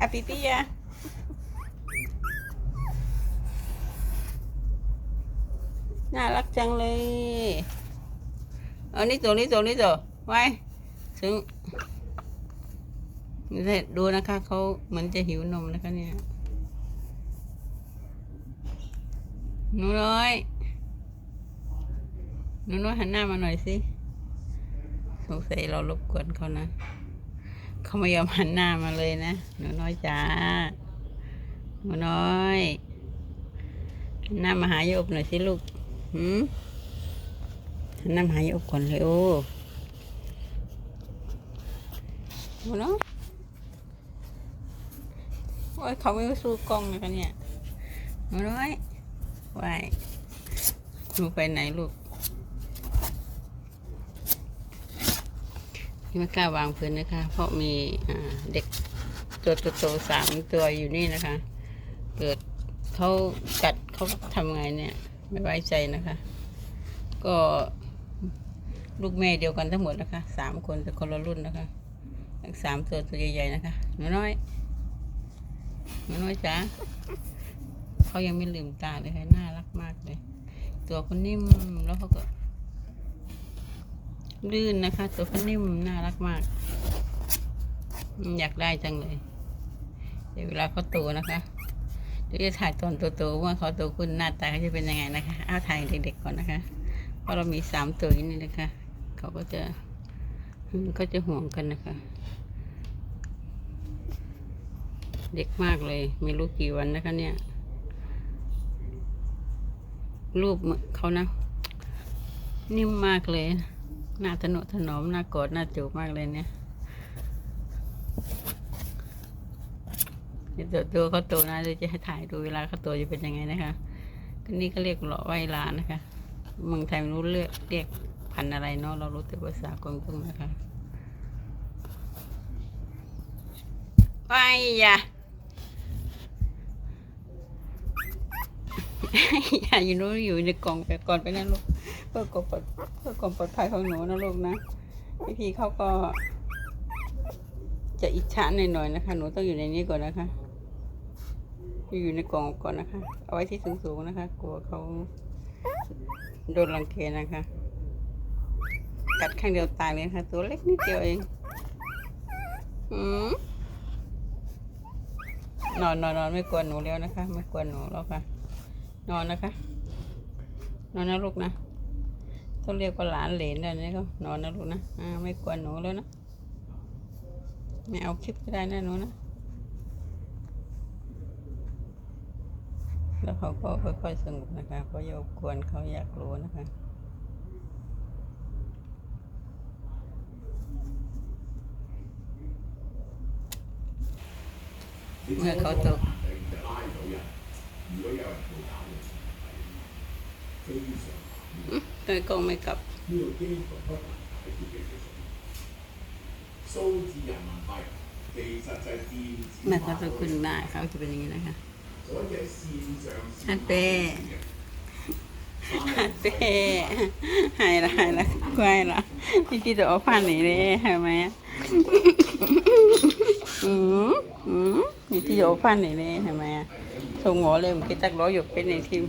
อาปิปิยาน่ารักจังเลยเอานี่ตัวนี้ตัวนี้ตัวไว้ถึงดูนะคะเขาเหมือนจะหิวนมนะคะเนี่ยหนูน้อยหนูน้อยหันหน้ามาหน่อยสิ สงสัยเรารบกวนเขานะ เขาไม่ยอมหันหน้ามาเลยนะ หนูน้อยจ้า หนูน้อยหน้ามาหาโยบหน่อยสิลูกหืมหันหน้ามาหาโยบก่อนเลยโอ้หนูน้อยโอ้ยเขาไม่สู้กล้องเลยคะเนี่ย หนูน้อยไหวายหนูไปไหนลูก ไม่กล้าวางพื้นนะคะ เพราะมีเด็กตัวโตๆสามตัวอยู่นี่นะคะ เกิดเขากัดเขาทำไงเนี่ย ไม่ไว้ใจนะคะ ก็ลูกแม่เดียวกันทั้งหมดนะคะสามคนแต่คนละรุ่นนะคะสามตัวตัวใหญ่ๆนะคะหนูน้อยหนูน้อยจ๋าเขายังไม่ลืมตาเลยค่ะน่ารักมากเลย ตัวคนนิ่มแล้วเขาก็ ลื่นนะคะ ตัวเขานิ่มน่ารักมาก อยากได้จังเลย เดี๋ยวเวลาเขาโตนะคะเดี๋ยวจะถ่ายตอนโตๆว่าเขาโตขึ้นหน้าตาเขาจะเป็นยังไงนะคะเอาถ่ายเด็กๆก่อนนะคะเพราะเรามีสามตัวนี่นะคะ เขาก็จะก็จะห่วงกันนะคะ เด็กมากเลย ไม่รู้กี่วันนะคะเนี่ย รูปเขานะ นิ่มมากเลย หน้าถนุถนอมหน้ากอดหน้าจูบมากเลยเนี่ยเดี๋ยวตัวเขาโตนะเดี๋ยวจะให้ถ่ายดูเวลาเขาโตจะเป็นยังไงนะคะก็นี่ก็เรียกหล่อไวลานะคะเมืองไทยไม่รู้เรียกเรียกพันอะไรเนาะเรารู้แต่ภาษากวางตุ้งนะคะไปอย่า อย่าอยู่นู้นอยู่ในกล่องไปก่อนไปนั่นลูกเพื่อความปลอดเพื่อความปลอดภัยของหนูนะลูกนะพี่พีเขาก็ จะอิจฉาหน่อยๆนะคะ หนูต้องอยู่ในนี้ก่อนนะคะ อยู่ในกล่องก่อนนะคะ เอาไว้ที่สูงๆนะคะ กลัวเขาโดนรังแกนะคะ กัดข้างเดียวตายเลยนะคะตัวเล็กนิดเดียวเองอืมนอนนอนนอนไม่กวนหนูแล้วนะคะ ไม่กวนหนูแล้วค่ะ นอนนะคะ นอนนะลูกนะ ต้องเรียกว่าหลานเหลนแล้วนี่ก็นอนนะลูกนะอ่าไม่กวนหนูแล้วนะ ไม่เอาคลิปก็ได้นะหนูนะ แล้วเขาก็ค่อยๆสงบนะคะเพราะอย่ารบกวนเขาอยากรู้นะคะเมื่อเขาต แต่กองไม่กลับ แม่ขอบคุณได้เขาจะเป็นอย่างนี้นะคะฮันเต้ฮันเต้หายละหายละควยละพี่ที่จะเอาผ่านหนีเลยใช่ไหมอืมอืมพี่ที่จะเอาผ่านหนีเลยใช่ไหมส่งหมอเลยผมคิดจักร้อยหยกเป็นในทีม